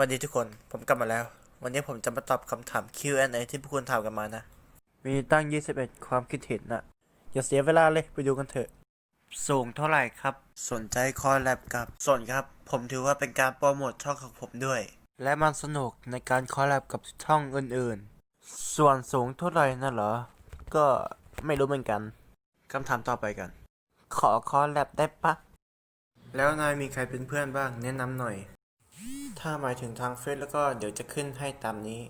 วันดีทุกคน ผมกลับมาแล้ว วันนี้ผมจะมาตอบคำถาม Q&A ที่พวกคุณถามกันมานะ มีตั้ง 21 ความคิดเห็นนะอย่าเสียเวลาเลยไปดูกันเถอะ สูงเท่าไหร่ครับ สนใจคอลแลบกับสนครับ ผมถือว่าเป็นการโปรโมทช่องของผมด้วย และมันสนุกในการคอลแลบกับช่องอื่นๆ ส่วนสูงเท่าไหร่นะเหรอ ก็ไม่รู้เหมือนกันคำถามต่อไปกัน ขอคอลแลบได้ปะแล้วนายมีใครเป็นเพื่อนบ้างแนะนำหน่อย ถ้าหมายถึงทางเฟซแล้วก็เดี๋ยวจะขึ้นให้ตามนี้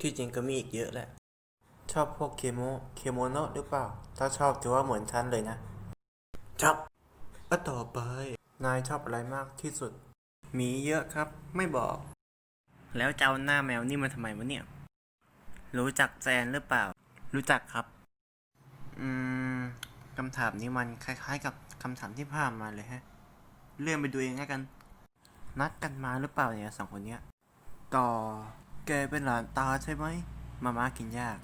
ที่จริงก็มีอีกเยอะแหละ ชอบพวกเคโม เคโมโนะหรือเปล่า ถ้าชอบถือว่าเหมือนฉันเลยนะชอบก็ต่อไป นายชอบอะไรมากที่สุด มีเยอะครับ ไม่บอก แล้วจะเอาหน้าแมวนี่มาทำไมวะเนี่ย รู้จักแจนหรือเปล่า รู้จักครับ อืมคำถามนี้มันคล้ายๆ กับคำถามที่ผ่านมาเลยฮะ เลื่อนไปดูเองแล้วกัน นัดกันมาหรือเปล่าเนี่ยสองคนเนี้ยต่อแกเป็นหลานตาใช่ไหม มาม่ากินยาก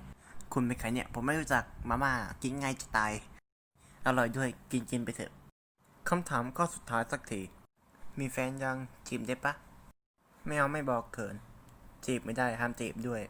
คุณเป็นใครเนี่ย ผมไม่รู้จัก มาม่ากินง่ายจะตาย อร่อยด้วย กินกินไปเถอะ คำถามข้อสุดท้ายสักที มีแฟนยังจีบได้ปะ ไม่เอาไม่บอกเขิน จีบไม่ได้ห้ามจีบด้วย